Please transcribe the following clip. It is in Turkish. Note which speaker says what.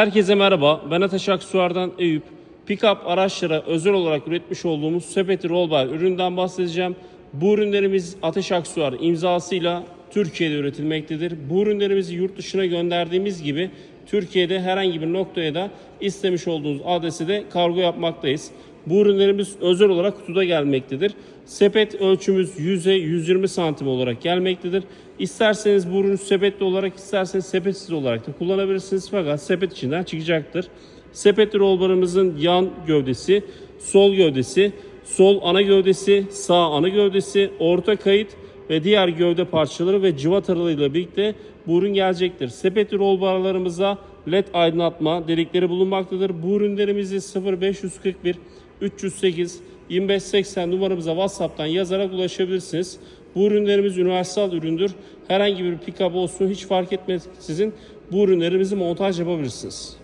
Speaker 1: Herkese merhaba. Ben Ateş Aksuar'dan Eyüp. Pickup araçlara özel olarak üretmiş olduğumuz sepeti rollbar üründen bahsedeceğim. Bu ürünlerimiz Ateş Aksuar imzasıyla Türkiye'de üretilmektedir. Bu ürünlerimizi yurt dışına gönderdiğimiz gibi Türkiye'de herhangi bir noktaya da istemiş olduğunuz adrese de kargo yapmaktayız. Bu ürünlerimiz özel olarak kutuda gelmektedir. Sepet ölçümüz 100'e 120 santim olarak gelmektedir. İsterseniz bu ürünü sepetli olarak isterseniz sepetsiz olarak da kullanabilirsiniz fakat sepet içinden çıkacaktır. Sepetli rollbarımızın yan gövdesi, sol gövdesi, sol ana gövdesi, sağ ana gövdesi, orta kayıt ve diğer gövde parçaları ve cıvatalarıyla birlikte bu ürün gelecektir. Sepetli rollbarlarımıza led aydınlatma delikleri bulunmaktadır. Bu ürünlerimizi 0541 308 2580 numaramıza WhatsApp'tan yazarak ulaşabilirsiniz. Bu ürünlerimiz universal üründür. Herhangi bir pick-up olsun hiç fark etmeksizin bu ürünlerimizi montaj yapabilirsiniz.